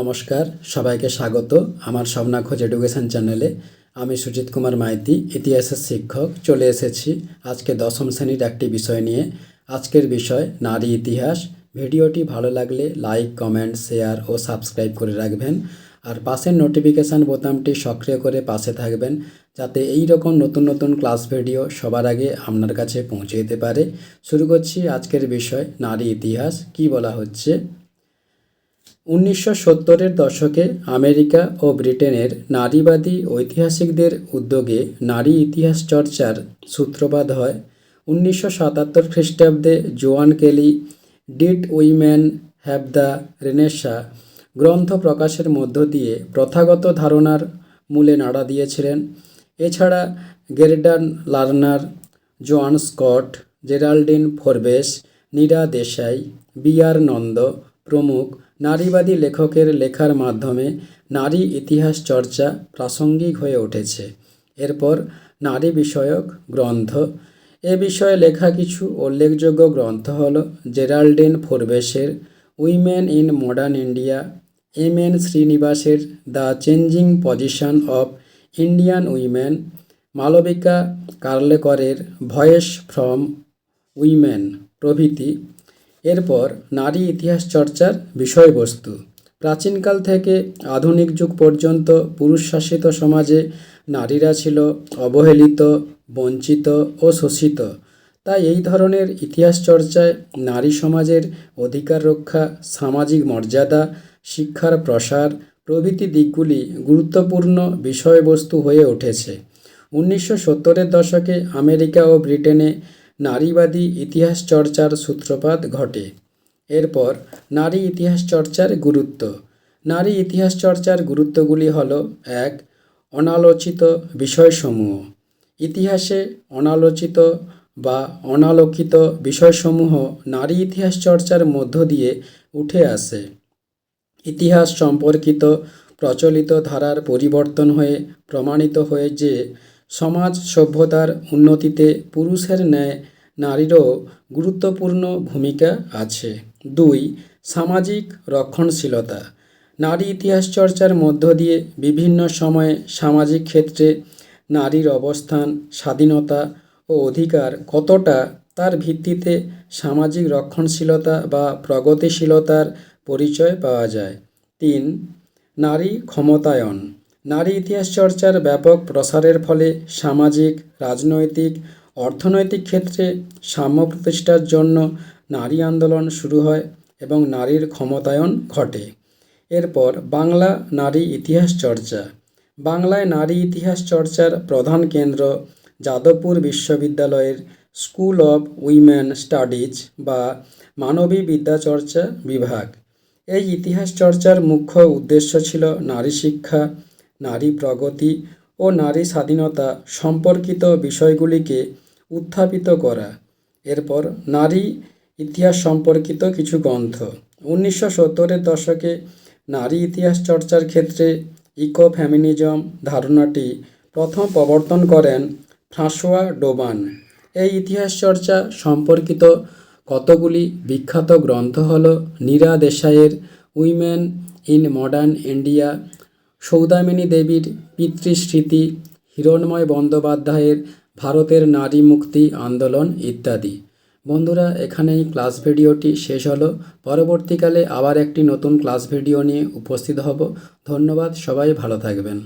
নমস্কার, সবাইকে স্বাগত আমার স্বপ্না খোঁজ এডুকেশন চ্যানেলে। আমি সুজিত কুমার মাইতি, ইতিহাসের শিক্ষক। চলে এসেছি আজকে দশম শ্রেণির একটি বিষয় নিয়ে। আজকের বিষয়, নারী ইতিহাস। ভিডিওটি ভালো লাগলে লাইক, কমেন্ট, শেয়ার ও সাবস্ক্রাইব করে রাখবেন। আর পাশের নোটিফিকেশান বোতামটি সক্রিয় করে পাশে থাকবেন, যাতে এই রকম নতুন নতুন ক্লাস ভিডিও সবার আগে আপনার কাছে পৌঁছে যেতে পারে। শুরু করছি আজকের বিষয়, নারী ইতিহাস, কি বলা হচ্ছে? উনিশশো সত্তরের দশকে আমেরিকা ও ব্রিটেনের নারীবাদী ঐতিহাসিকদের উদ্যোগে নারী ইতিহাস চর্চার সূত্রপাত হয়। উনিশশো সাতাত্তর খ্রিস্টাব্দে Joan Kelly, did women have the renaissance গ্রন্থ প্রকাশের মধ্য দিয়ে প্রথাগত ধারণার মূলে নাড়া দিয়েছিলেন। এছাড়া Gerda Lerner, Joan Scott, Geraldine Forbes, Neera Desai, B R Nanda প্রমুখ নারীবাদী লেখকের লেখার মাধ্যমে নারী ইতিহাস চর্চা প্রাসঙ্গিক হয়ে উঠেছে। এরপর নারী বিষয়ক গ্রন্থ। এ বিষয়ে লেখা কিছু উল্লেখযোগ্য গ্রন্থ হল Geraldine ফোরবেসের women in modern India, M N শ্রীনিবাসের the changing position of Indian women, Malavika কার্লেকরের voice from women প্রভৃতি। এরপর নারী ইতিহাস চর্চার বিষয়বস্তু। প্রাচীনকাল থেকে আধুনিক যুগ পর্যন্ত পুরুষ শাসিত সমাজে নারীরা ছিল অবহেলিত, বঞ্চিত ও শোষিত। তাই এই ধরনের ইতিহাস চর্চায় নারী সমাজের অধিকার রক্ষা, সামাজিক মর্যাদা, শিক্ষার প্রসার, প্রভৃতি দিকগুলি গুরুত্বপূর্ণ বিষয়বস্তু হয়ে উঠেছে। উনিশশো সত্তরের দশকে আমেরিকা ও ব্রিটেনে নারীবাদী ইতিহাস চর্চার সূত্রপাত ঘটে। এরপর, নারী ইতিহাস চর্চার গুরুত্ব। নারী ইতিহাস চর্চার গুরুত্বগুলি হল, এক, অনালোচিত বিষয়সমূহ। ইতিহাসে অনালোচিত বা অনালোকিত বিষয়সমূহ নারী ইতিহাস চর্চার মধ্য দিয়ে উঠে আসে। ইতিহাস সম্পর্কিত প্রচলিত ধারার পরিবর্তন হয়ে, প্রমাণিত হয়ে যে সমাজ সভ্যতার উন্নতিতে পুরুষের ন্যায় নারীরও গুরুত্বপূর্ণ ভূমিকা আছে। দুই, সামাজিক রক্ষণশীলতা। নারী ইতিহাস চর্চার মধ্য দিয়ে বিভিন্ন সময়ে সামাজিক ক্ষেত্রে নারীর অবস্থান, স্বাধীনতা ও অধিকার কতটা তার ভিত্তিতে সামাজিক রক্ষণশীলতা বা প্রগতিশীলতার পরিচয় পাওয়া যায়। তিন, নারী ক্ষমতায়ন। নারী ইতিহাস চর্চার ব্যাপক প্রসারের ফলে সামাজিক, রাজনৈতিক, অর্থনৈতিক ক্ষেত্রে সাম্য প্রতিষ্ঠার জন্য নারী আন্দোলন শুরু হয় এবং নারীর ক্ষমতায়ন ঘটে। এরপর বাংলা নারী ইতিহাস চর্চা। বাংলায় নারী ইতিহাস চর্চার প্রধান কেন্দ্র যাদবপুর বিশ্ববিদ্যালয়ের স্কুল অব উইমেন স্টাডিজ বা মানবী বিদ্যাচর্চা বিভাগ। এই ইতিহাস চর্চার মুখ্য উদ্দেশ্য ছিল নারী শিক্ষা নারী প্রগতি ও নারী স্বাধীনতা সম্পর্কিত বিষয়গুলিকে উত্থাপিত করা। এরপর নারী ইতিহাস সম্পর্কিত কিছু গ্রন্থ। উনিশশো সত্তরের দশকে নারী ইতিহাস চর্চার ক্ষেত্রে ইকো ফ্যামিনিজম ধারণাটি প্রথম প্রবর্তন করেন ফ্রাঁসোয়া ডোবান। এই ইতিহাস চর্চা সম্পর্কিত কতগুলি বিখ্যাত গ্রন্থ হল Neera দেশাইয়ের women in modern India Saudamini দেবীর পিতৃস্মৃতি, হিরণময় বন্দ্যোপাধ্যায়ের ভারতের নারী মুক্তি আন্দোলন ইত্যাদি। বন্ধুরা, এখানেই ক্লাস ভিডিওটি শেষ হলো। পরবর্তীকালে আবার একটি নতুন ক্লাস ভিডিও নিয়ে উপস্থিত হব। ধন্যবাদ, সবাই ভালো থাকবেন।